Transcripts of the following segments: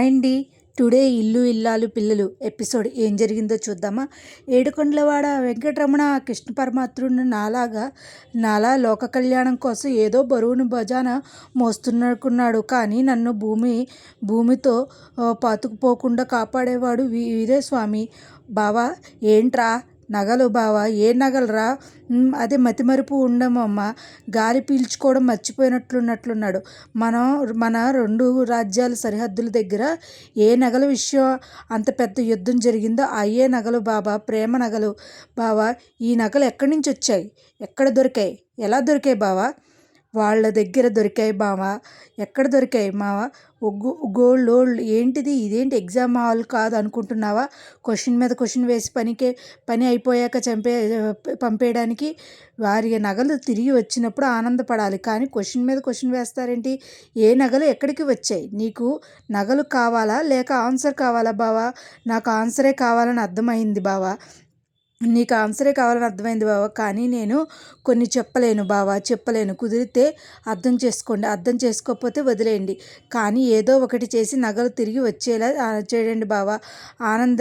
Hi అండి today ఇల్లు ఇల్లాలు పిల్లలు. ఎపిసోడ్ ఏం జరిగిందో చూద్దామా? ఏడుకొండలవాడ వెంకటరమణ కృష్ణ పరమాత్రుడు నాలాగా నాలా లోక కళ్యాణం కోసం ఏదో బరువును భజాన మోస్తున్నకున్నాడు కానీ నన్ను భూమి భూమితో పాతుకుపోకుండా కాపాడేవాడు వీ- వీరే స్వామి. బావా ఏంట్రా? నగలు బావా ఏ నగలురా? అదే మతిమరుపు ఉండమమ్మ గాలి పీల్చుకోవడం మర్చిపోయినట్లున్నట్లున్నాడు. మనం మన రెండు రాజ్యాల సరిహద్దుల దగ్గర ఏ నగల విషయం అంత పెద్ద యుద్ధం జరిగిందో అయ్యే నగలు బాబా ప్రేమ నగలు బావా. ఈ నగలు ఎక్కడి నుంచి వచ్చాయి? ఎక్కడ దొరికాయి? ఎలా దొరికాయి బావా? వాళ్ళ దగ్గర దొరికాయి బావా. ఎక్కడ దొరికాయి మావా? గోల్డ్ ఓల్డ్ ఏంటిది? ఇదేంటి ఎగ్జామ్ హాల్ కాదు అనుకుంటున్నావా క్వశ్చన్ మీద క్వశ్చన్ వేసి పనికే పని అయిపోయాక చంపే పంపేయడానికి వారి నగలు తిరిగి వచ్చినప్పుడు ఆనందపడాలి. కానీ క్వశ్చన్ మీద క్వశ్చన్ వేస్తారేంటి? ఏ నగలు ఎక్కడికి వచ్చాయి? నీకు నగలు కావాలా? లేక ఆన్సర్ కావాలా బావా? నాకు ఆన్సరే కావాలని అర్థమైంది బావా. నీకు ఆన్సరే కావాలని అర్థమైంది బావా కానీ నేను కొన్ని చెప్పలేను బావా చెప్పలేను. కుదిరితే అర్థం చేసుకోండి. అర్థం చేసుకోకపోతే వదిలేయండి. కానీ ఏదో ఒకటి చేసి నగలు తిరిగి వచ్చేలా చేయండి బావా. ఆనంద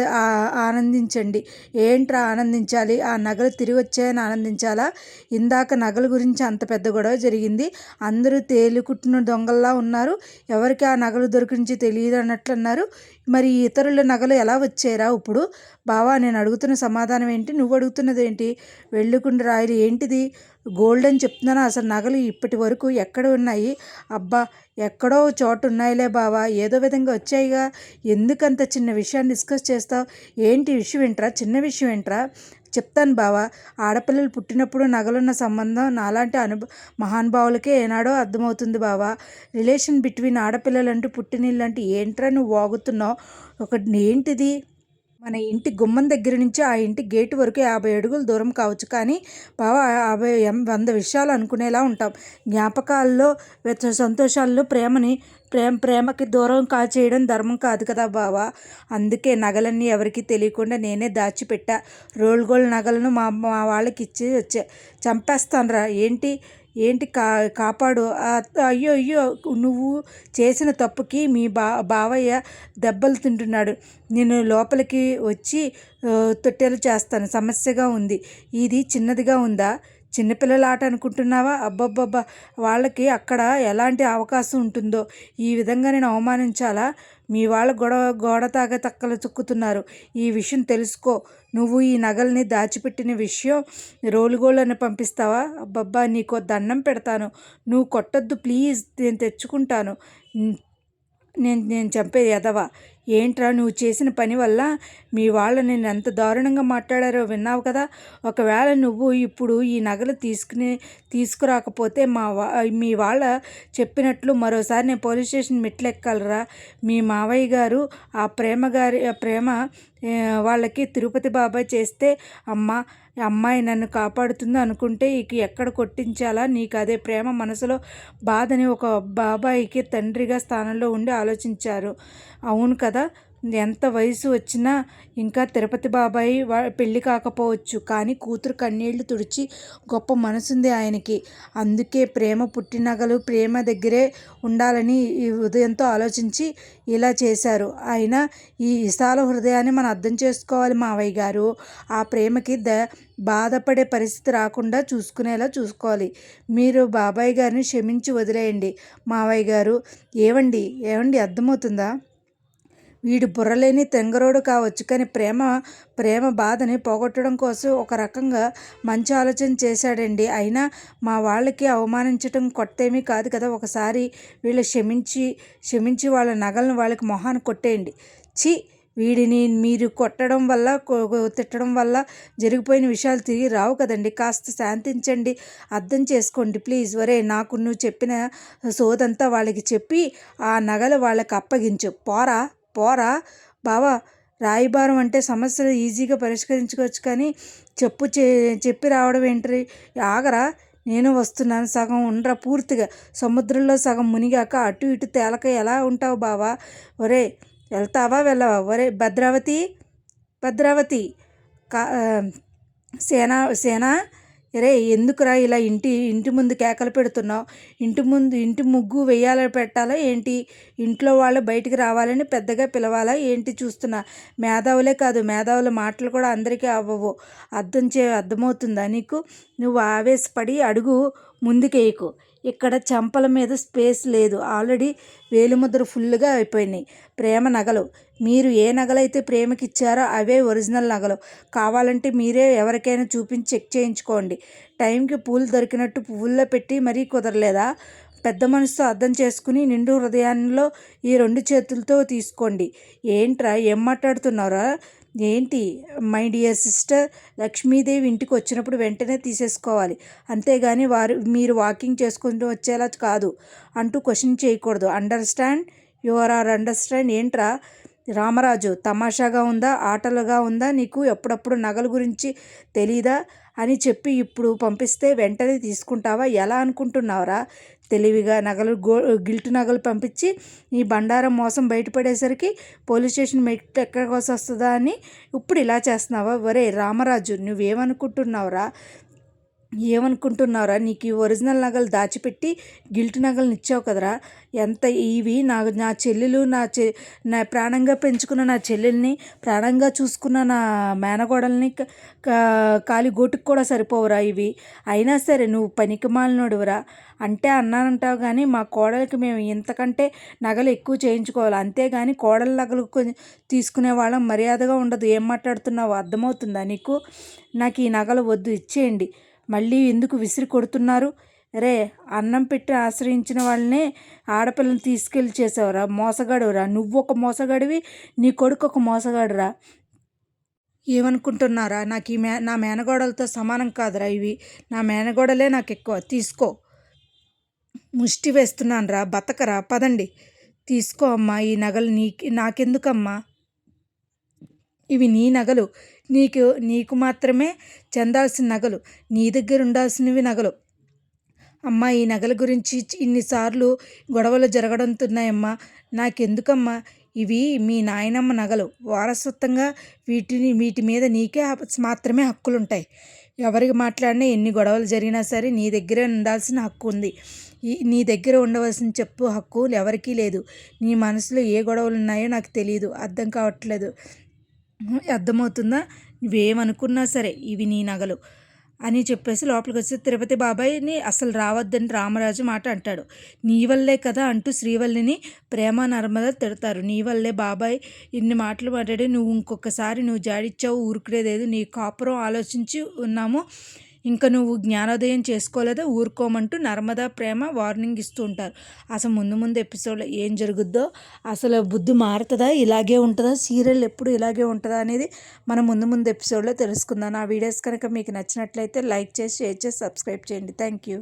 ఆనందించండి. ఏంట్రా ఆనందించాలి? ఆ నగలు తిరిగి వచ్చాయని ఆనందించాలా? ఇందాక నగల గురించి అంత పెద్ద గొడవ జరిగింది. అందరూ తేలికుట్టిన దొంగల్లా ఉన్నారు. ఎవరికి ఆ నగలు దొరికించి తెలియదు అన్నట్లు అన్నారు. మరి ఇతరుల నగలు ఎలా వచ్చారా ఇప్పుడు? బావా నేను అడుగుతున్న సమాధానం ఏంటి? నువ్వు అడుగుతున్నది ఏంటి? వెళ్ళుకుండ రాయలు ఏంటిది? గోల్డ్ అని చెప్తున్నాను? అసలు నగలు ఇప్పటి వరకు ఎక్కడ ఉన్నాయి? అబ్బా ఎక్కడో చోటు ఉన్నాయిలే బావా. ఏదో విధంగా వచ్చాయిగా. ఎందుకంత చిన్న విషయాన్ని డిస్కస్ చేస్తావు? ఏంటి విషయం ఏంట్రా? చిన్న విషయం ఏంట్రా? చెప్తాను బావా. ఆడపిల్లలు పుట్టినప్పుడు నగలున్న సంబంధం నాలాంటి అనుభ మహానుభావులకే ఏనాడో అర్థమవుతుంది బావా. రిలేషన్ బిట్వీన్ ఆడపిల్లలు అంటూ పుట్టినీళ్ళు అంటే ఏంట్రా నువ్వు వాగుతున్నావు? ఒక ఏంటిది? మన ఇంటి గుమ్మం దగ్గర నుంచి ఆ ఇంటి గేటు వరకు యాభై అడుగులు దూరం కావచ్చు కానీ బావా యాభై వంద విషయాలు అనుకునేలా ఉంటాం. జ్ఞాపకాల్లో సంతోషాల్లో ప్రేమని ప్రేమ ప్రేమకి దూరం కా చేయడం ధర్మం కాదు కదా బావా. అందుకే నగలన్నీ ఎవరికీ తెలియకుండా నేనే దాచిపెట్టా. రోల్ గోల్డ్ నగలను మా మా వాళ్ళకి ఇచ్చి వచ్చా చంపేస్తానురా. ఏంటి? ఏంటి కా కాపాడు? అయ్యో అయ్యో నువ్వు చేసిన తప్పుకి మీ బా బావయ్య దెబ్బలు తింటున్నాడు. నేను లోపలికి వచ్చి తొట్టెలు చేస్తాను. సమస్యగా ఉంది. ఇది చిన్నదిగా ఉందా? చిన్నపిల్లల ఆట అనుకుంటున్నావా? అబ్బబ్బబ్బా! వాళ్ళకి అక్కడ ఎలాంటి అవకాశం ఉంటుందో? ఈ విధంగా నేను అవమానించాలా? మీ వాళ్ళ గొడవ గోడ తాగ తక్కలు చుక్కుతున్నారు. ఈ విషయం తెలుసుకో. నువ్వు ఈ నగల్ని దాచిపెట్టిన విషయం రోలుగోళ్ళని పంపిస్తావా? అబ్బబ్బా నీకు దండం పెడతాను. నువ్వు కొట్టద్దు ప్లీజ్. నేను తెచ్చుకుంటాను. నేను నేను చంపే ఎదవా ఏంట్రా నువ్వు చేసిన పని వల్ల మీ వాళ్ళు నేను ఎంత దారుణంగా మాట్లాడారో విన్నావు కదా? ఒకవేళ నువ్వు ఇప్పుడు ఈ నగలు తీసుకుని తీసుకురాకపోతే మా వా మీ వాళ్ళ చెప్పినట్లు మరోసారి నేను పోలీస్ స్టేషన్ మెట్లెక్కాలరా? మీ మావయ్య గారు ఆ ప్రేమ గారి ఆ ప్రేమ వాళ్ళకి తిరుపతి బాబాయ్ చేస్తే అమ్మ అమ్మాయి నన్ను కాపాడుతుంది అనుకుంటే ఇక ఎక్కడ కొట్టించాలా? నీకు అదే ప్రేమ మనసులో బాధని ఒక బాబాయికి తండ్రిగా స్థానంలో ఉండి ఆలోచించారు. అవును కదా? ఎంత వయసు వచ్చినా ఇంకా తిరుపతి బాబాయి వా పెళ్ళి కాకపోవచ్చు. కానీ కూతురు కన్నీళ్ళు తుడిచి గొప్ప మనసుంది ఆయనకి. అందుకే ప్రేమ పుట్టినగలు ప్రేమ దగ్గరే ఉండాలని ఈ ఉదయంతో ఆలోచించి ఇలా చేశారు. ఆయన ఈ విశాల హృదయాన్ని మనం అర్థం చేసుకోవాలి మావయ్య గారు. ఆ ప్రేమకి ద బాధపడే పరిస్థితి రాకుండా చూసుకునేలా చూసుకోవాలి. మీరు బాబాయ్ గారిని క్షమించి వదిలేయండి. మావయ్య గారు ఏవండి? ఏవండి? అర్థమవుతుందా? వీడు బుర్రలేని తెంగరోడు కావచ్చు. కానీ ప్రేమ ప్రేమ బాధని పోగొట్టడం కోసం ఒక రకంగా మంచి ఆలోచన చేశాడండి. అయినా మా వాళ్ళకి అవమానించటం కొత్తేమీ కాదు కదా. ఒకసారి వీళ్ళు క్షమించి క్షమించి వాళ్ళ నగలను వాళ్ళకి మొహాన్ని కొట్టేయండి. ఛీ! వీడిని మీరు కొట్టడం వల్ల కొ- తిట్టడం వల్ల జరిగిపోయిన విషయాలు తిరిగి రావు కదండి. కాస్త శాంతించండి. అర్థం చేసుకోండి ప్లీజ్. వరే నాకు నువ్వు చెప్పిన సోదంతా వాళ్ళకి చెప్పి ఆ నగలు వాళ్ళకి అప్పగించు. పోరా. పోరా. బావా రాయిబారం అంటే సమస్యలు ఈజీగా పరిష్కరించుకోవచ్చు కానీ చెప్పు చే చెప్పి రావడం ఏంటి ఆగరా. నేను వస్తున్నాను సగం ఉండరా పూర్తిగా. సముద్రంలో సగం మునిగాక అటు ఇటు తేలక ఎలా ఉంటావు బావా? ఒరే వెళ్తావా వెళ్ళవా? ఒరే భద్రావతి భద్రావతి. కా సేనా సేనా? రే ఎందుకురా ఇలా ఇంటి ఇంటి ముందు కేకలు పెడుతున్నావు? ఇంటి ముందు ఇంటి ముగ్గు వేయాల పెట్టాలా ఏంటి? ఇంట్లో వాళ్ళు బయటికి రావాలని పెద్దగా పిలవాలా ఏంటి చూస్తున్నా? మేధావులే కాదు మేధావుల మాటలు కూడా అందరికీ అవ్వవు. అర్థం చే అర్థమవుతుందా నీకు? నువ్వు ఆవేశపడి అడుగు ముందుకేయకు. ఇక్కడ చెంపల మీద స్పేస్ లేదు. ఆల్రెడీ వేలిముద్ర ఫుల్గా అయిపోయినాయి. ప్రేమ నగలు. మీరు ఏ నగలైతే ప్రేమకి ఇచ్చారో అవే ఒరిజినల్ నగలు. కావాలంటే మీరే ఎవరికైనా చూపించి చెక్ చేయించుకోండి. టైంకి పూలు దొరికినట్టు పువ్వుల్లో పెట్టి మరీ కుదరలేదా? పెద్ద మనసుతో అర్థం చేసుకుని నిండు హృదయాల్లో ఈ రెండు చేతులతో తీసుకోండి. ఏంట్రా ఏం మాట్లాడుతున్నారా ఏంటి? మై డియర్ సిస్టర్ లక్ష్మీదేవి ఇంటికి వచ్చినప్పుడు వెంటనే తీసేసుకోవాలి. అంతేగాని వారు మీరు వాకింగ్ చేసుకుంటూ వచ్చేలా కాదు అంటూ క్వశ్చన్ చేయకూడదు. అండర్స్టాండ్? Your are understand? ఏంట్రా? రామరాజు తమాషాగా ఉందా? ఆటలుగా ఉందా? నీకు ఎప్పుడప్పుడు నగల గురించి తెలీదా? అని చెప్పి ఇప్పుడు పంపిస్తే వెంటనే తీసుకుంటావా? ఎలా అనుకుంటున్నావురా? తెలివిగా నగలు గో గిల్ట్ నగలు పంపించి ఈ బండారం మోసం బయటపడేసరికి పోలీస్ స్టేషన్ మెట్ ఎక్కడికి వస్తుందా అని ఇప్పుడు ఇలా చేస్తున్నావా? ఒరే రామరాజు నువ్వేమనుకుంటున్నావురా? ఏమనుకుంటున్నారా? నీకు ఈ ఒరిజినల్ నగలు దాచిపెట్టి గిల్ట్ నగలను ఇచ్చావు కదరా. ఎంత ఇవి? నా నా చెల్లెలు నా చె నా ప్రాణంగా పెంచుకున్న నా చెల్లెల్ని ప్రాణంగా చూసుకున్న నా మేనగోడల్ని కాలి గోటుకు కూడా సరిపోవురా ఇవి. అయినా సరే నువ్వు పనికిమాలినోడువరా అంటే అన్నానంటావు కానీ మా కోడలికి మేము ఇంతకంటే నగలు ఎక్కువ చేయించుకోవాలి. అంతేగాని కోడల నగలు తీసుకునే వాళ్ళం మర్యాదగా ఉండదు. ఏం మాట్లాడుతున్నావు అర్థమవుతుందా నీకు? నాకు ఈ నగలు వద్దు. ఇచ్చేయండి. మళ్ళీ ఎందుకు విసిరి కొడుతున్నారు? రే అన్నం పెట్టి ఆశ్రయించిన వాళ్ళనే ఆడపిల్లని తీసుకెళ్ళి చేసావురా. మోసగాడురా నువ్వు ఒక మోసగాడివి నీ కొడుకు ఒక మోసగాడురా. ఏమనుకుంటున్నారా? నాకు ఈ మే నా మేనగోడలతో సమానం కాదురా ఇవి. నా మేనగోడలే నాకు ఎక్కువ. తీసుకో. ముష్టి వేస్తున్నాను రా బతకరా. పదండి. తీసుకో అమ్మా. ఈ నగలు నీ నాకెందుకమ్మా? ఇవి నీ నగలు. నీకు నీకు మాత్రమే చెందాల్సిన నగలు. నీ దగ్గర ఉండాల్సినవి నగలు. అమ్మ ఈ నగల గురించి ఇన్నిసార్లు గొడవలు జరగడంతున్నాయమ్మా. నాకెందుకమ్మా? ఇవి మీ నాయనమ్మ నగలు. వారసత్వంగా వీటిని వీటి మీద నీకే మాత్రమే హక్కులుంటాయి. ఎవరికి మాట్లాడినా ఎన్ని గొడవలు జరిగినా సరే నీ దగ్గరే ఉండాల్సిన హక్కు ఉంది. ఈ నీ దగ్గర ఉండవలసిన చెప్పు హక్కు ఎవరికీ లేదు. నీ మనసులో ఏ గొడవలు ఉన్నాయో నాకు తెలియదు అర్థం కావట్లేదు. అర్థమవుతుందా? నువ్వేమనుకున్నా సరే ఇవి నీ నగలు అని చెప్పేసి లోపలికి వచ్చి తిరుపతి బాబాయ్ని అసలు రావద్దని రామరాజు మాట అంటాడు. నీ వల్లే కదా అంటూ శ్రీవల్లిని ప్రేమ నర్మద తిడతారు. నీ వల్లే బాబాయ్ ఇన్ని మాటలు మాట్లాడి నువ్వు ఇంకొకసారి నువ్వు జాడిచ్చావు ఊరుకునేదేదు నీ కాపురం ఆలోచించి ఉన్నాము. ఇంకా నువ్వు జ్ఞానోదయం చేసుకోలేదా ఊరుకోమంటూ నర్మదా ప్రేమ వార్నింగ్ ఇస్తూ ఉంటారు. అసలు ముందు ముందు ఎపిసోడ్లో ఏం జరుగుద్దో అసలు బుద్ధి మారుతుందా ఇలాగే ఉంటుందా సీరియల్ ఎప్పుడు ఇలాగే ఉంటుందా అనేది మనం ముందు ముందు ఎపిసోడ్లో తెలుసుకుందాం. ఆ వీడియోస్ కనుక మీకు నచ్చినట్లయితే లైక్ చేసి షేర్ చేసి సబ్స్క్రైబ్ చేయండి. Thank you